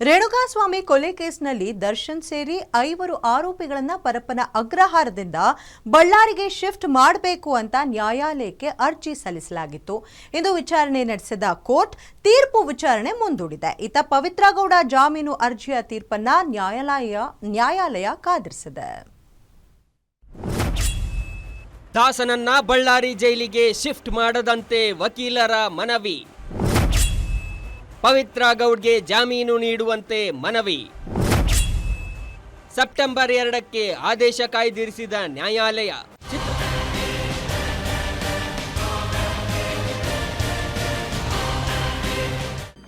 ರೇಣುಕಾಸ್ವಾಮಿ ಕೊಲೆ ಕೇಸ್ನಲ್ಲಿ ದರ್ಶನ್ ಸೇರಿ ಐವರು ಆರೋಪಿಗಳನ್ನ ಪರಪ್ಪನ ಅಗ್ರಹಾರದಿಂದ ಬಳ್ಳಾರಿಗೆ ಶಿಫ್ಟ್ ಮಾಡಬೇಕು ಅಂತ ನ್ಯಾಯಾಲಯಕ್ಕೆ ಅರ್ಜಿ ಸಲ್ಲಿಸಲಾಗಿತ್ತು. ಇಂದು ವಿಚಾರಣೆ ನಡೆಸಿದ ಕೋರ್ಟ್ ತೀರ್ಪು ವಿಚಾರಣೆ ಮುಂದೂಡಿದೆ. ಇತ ಪವಿತ್ರ ಗೌಡ ಜಾಮೀನು ಅರ್ಜಿಯ ತೀರ್ಪನ್ನ ನ್ಯಾಯಾಲಯ ನ್ಯಾಯಾಲಯ ಕಾದಿರಿಸಿದೆ. ದಾಸನನ್ನ ಬಳ್ಳಾರಿ ಜೈಲಿಗೆ ಶಿಫ್ಟ್ ಮಾಡದಂತೆ ವಕೀಲರ ಮನವಿ. ಪವಿತ್ರ ಗೌಡ್ಗೆ ಜಾಮೀನು ನೀಡುವಂತೆ ಮನವಿ. ಸೆಪ್ಟೆಂಬರ್ ಎರಡಕ್ಕೆ ಆದೇಶ ಕಾಯ್ದಿರಿಸಿದ ನ್ಯಾಯಾಲಯ.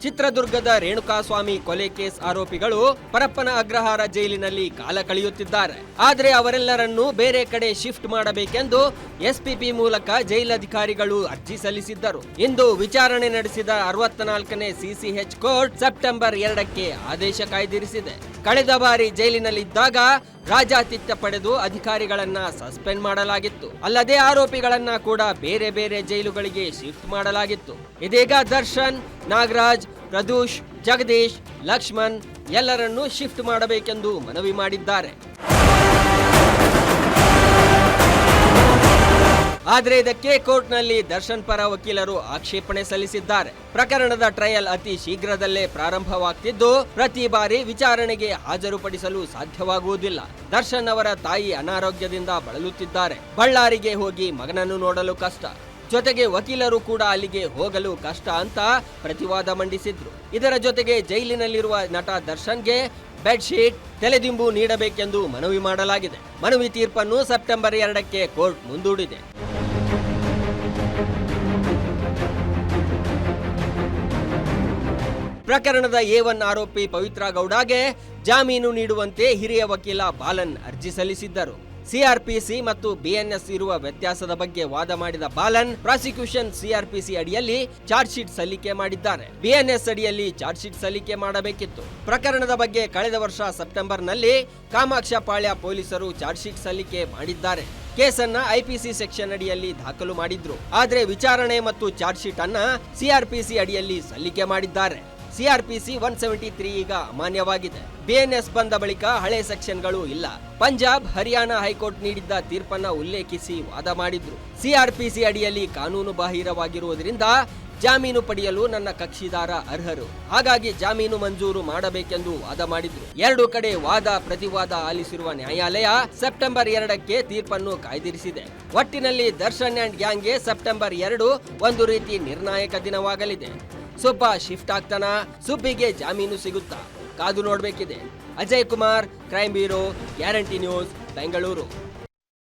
ಚಿತ್ರದುರ್ಗದ ರೇಣುಕಾಸ್ವಾಮಿ ಕೊಲೆ ಕೇಸ್ ಆರೋಪಿಗಳು ಪರಪ್ಪನ ಅಗ್ರಹಾರ ಜೈಲಿನಲ್ಲಿ ಕಾಲ ಕಳೆಯುತ್ತಿದ್ದಾರೆ. ಆದರೆ ಅವರೆಲ್ಲರನ್ನೂ ಬೇರೆ ಕಡೆ ಶಿಫ್ಟ್ ಮಾಡಬೇಕೆಂದು ಎಸ್ಪಿಪಿ ಮೂಲಕ ಜೈಲಧಿಕಾರಿಗಳು ಅರ್ಜಿ ಸಲ್ಲಿಸಿದ್ದರು. ಇಂದು ವಿಚಾರಣೆ ನಡೆಸಿದ ಅರವತ್ನಾಲ್ಕನೇ ಸಿಸಿಎಚ್ ಕೋರ್ಟ್ ಸೆಪ್ಟೆಂಬರ್ ಎರಡಕ್ಕೆ ಆದೇಶ ಕಾಯ್ದಿರಿಸಿದೆ. ಕಳೆದ ಬಾರಿ ಜೈಲಿನಲ್ಲಿದ್ದಾಗ ರಾಜಾತಿಥ್ಯ ಪಡೆದು ಅಧಿಕಾರಿಗಳನ್ನ ಸಸ್ಪೆಂಡ್ ಮಾಡಲಾಗಿತ್ತು. ಅಲ್ಲದೆ ಆರೋಪಿಗಳನ್ನ ಕೂಡ ಬೇರೆ ಬೇರೆ ಜೈಲುಗಳಿಗೆ ಶಿಫ್ಟ್ ಮಾಡಲಾಗಿತ್ತು. ಇದೀಗ ದರ್ಶನ್, ನಾಗರಾಜ್, ಪ್ರದೂಷ್, ಜಗದೀಶ್, ಲಕ್ಷ್ಮಣ್ ಎಲ್ಲರನ್ನೂ ಶಿಫ್ಟ್ ಮಾಡಬೇಕೆಂದು ಮನವಿ ಮಾಡಿದ್ದಾರೆ. ಆದರೆ ಇದಕ್ಕೆ ಕೋರ್ಟ್ನಲ್ಲಿ ದರ್ಶನ್ ಪರ ವಕೀಲರು ಆಕ್ಷೇಪಣೆ ಸಲ್ಲಿಸಿದ್ದಾರೆ. ಪ್ರಕರಣದ ಟ್ರಯಲ್ ಅತಿ ಶೀಘ್ರದಲ್ಲೇ ಪ್ರಾರಂಭವಾಗ್ತಿದ್ದು, ಪ್ರತಿ ಬಾರಿ ವಿಚಾರಣೆಗೆ ಹಾಜರುಪಡಿಸಲು ಸಾಧ್ಯವಾಗುವುದಿಲ್ಲ. ದರ್ಶನ್ ಅವರ ತಾಯಿ ಅನಾರೋಗ್ಯದಿಂದ ಬಳಲುತ್ತಿದ್ದಾರೆ. ಬಳ್ಳಾರಿಗೆ ಹೋಗಿ ಮಗನನ್ನು ನೋಡಲು ಕಷ್ಟ. ಜೊತೆಗೆ ವಕೀಲರು ಕೂಡ ಅಲ್ಲಿಗೆ ಹೋಗಲು ಕಷ್ಟ ಅಂತ ಪ್ರತಿವಾದ ಮಂಡಿಸಿದ್ರು. ಇದರ ಜೊತೆಗೆ ಜೈಲಿನಲ್ಲಿರುವ ನಟ ದರ್ಶನ್ಗೆ ಬೆಡ್ಶೀಟ್, ತಲೆದಿಂಬು ನೀಡಬೇಕೆಂದು ಮನವಿ ಮಾಡಲಾಗಿದೆ. ಮನವಿ ತೀರ್ಪನ್ನು ಸೆಪ್ಟೆಂಬರ್ ಎರಡಕ್ಕೆ ಕೋರ್ಟ್ ಮುಂದೂಡಿದೆ. ಪ್ರಕರಣದ ಎ ಆರೋಪಿ ಪವಿತ್ರ ಗೌಡಗೆ ಜಾಮೀನು ನೀಡುವಂತೆ ಹಿರಿಯ ವಕೀಲ ಬಾಲನ್ ಅರ್ಜಿ ಸಲ್ಲಿಸಿದ್ದರು. ಸಿಆರ್ಪಿಸಿ ಮತ್ತು ಬಿಎನ್ಎಸ್ ಇರುವ ವ್ಯತ್ಯಾಸದ ಬಗ್ಗೆ ವಾದ ಮಾಡಿದ ಬಾಲನ್ ಪ್ರಾಸಿಕ್ಯೂಷನ್ ಸಿಆರ್ಪಿಸಿ ಅಡಿಯಲ್ಲಿ ಚಾರ್ಜ್ ಶೀಟ್ ಸಲ್ಲಿಕೆ ಮಾಡಿದ್ದಾರೆ. ಬಿಎನ್ಎಸ್ ಅಡಿಯಲ್ಲಿ ಚಾರ್ಜ್ ಶೀಟ್ ಸಲ್ಲಿಕೆ ಮಾಡಬೇಕಿತ್ತು. ಪ್ರಕರಣದ ಬಗ್ಗೆ ಕಳೆದ ವರ್ಷ ಸೆಪ್ಟೆಂಬರ್ನಲ್ಲಿ ಕಾಮಾಕ್ಷಪಾಳ್ಯ ಪೊಲೀಸರು ಚಾರ್ಜ್ ಶೀಟ್ ಸಲ್ಲಿಕೆ ಮಾಡಿದ್ದಾರೆ. ಕೇಸನ್ನ ಐಪಿಸಿ ಸೆಕ್ಷನ್ ಅಡಿಯಲ್ಲಿ ದಾಖಲು ಮಾಡಿದ್ರು. ಆದರೆ ವಿಚಾರಣೆ ಮತ್ತು ಚಾರ್ಜ್ ಶೀಟ್ ಅನ್ನ ಸಿಆರ್ಪಿಸಿ ಅಡಿಯಲ್ಲಿ ಸಲ್ಲಿಕೆ ಮಾಡಿದ್ದಾರೆ. ಸಿಆರ್ಪಿಸಿ ಒನ್ ಸೆವೆಂಟಿ ತ್ರೀ ಈಗ ಮಾನ್ಯವಾಗಿದೆ. ಬಿಎನ್ಎಸ್ ಬಂದ ಬಳಿಕ ಹಳೆ ಸೆಕ್ಷನ್ಗಳು ಇಲ್ಲ. ಪಂಜಾಬ್, ಹರಿಯಾಣ ಹೈಕೋರ್ಟ್ ನೀಡಿದ್ದ ತೀರ್ಪನ್ನ ಉಲ್ಲೇಖಿಸಿ ವಾದ ಮಾಡಿದ್ರು. ಸಿಆರ್ಪಿಸಿ ಅಡಿಯಲ್ಲಿ ಕಾನೂನು ಬಾಹಿರವಾಗಿರುವುದರಿಂದ ಜಾಮೀನು ಪಡೆಯಲು ನನ್ನ ಕಕ್ಷಿದಾರ ಅರ್ಹರು. ಹಾಗಾಗಿ ಜಾಮೀನು ಮಂಜೂರು ಮಾಡಬೇಕೆಂದು ವಾದ ಮಾಡಿದ್ರು. ಎರಡು ಕಡೆ ವಾದ ಪ್ರತಿವಾದ ಆಲಿಸಿರುವ ನ್ಯಾಯಾಲಯ ಸೆಪ್ಟೆಂಬರ್ ಎರಡಕ್ಕೆ ತೀರ್ಪನ್ನು ಕಾಯ್ದಿರಿಸಿದೆ. ಒಟ್ಟಿನಲ್ಲಿ ದರ್ಶನ್ ಅಂಡ್ ಗ್ಯಾಂಗ್ಗೆ ಸೆಪ್ಟೆಂಬರ್ ಎರಡು ಒಂದು ರೀತಿ ನಿರ್ಣಾಯಕ ದಿನವಾಗಲಿದೆ. ಸುಬ್ಬ ಶಿಫ್ಟ್ ಆಗ್ತಾನಾ? ಸುಬ್ಬಿಗೆ ಜಾಮೀನು ಸಿಗುತ್ತಾ? ಕಾದು ನೋಡಬೇಕಿದೆ. Ajay Kumar crime bureau, guarantee news, Bengaluru.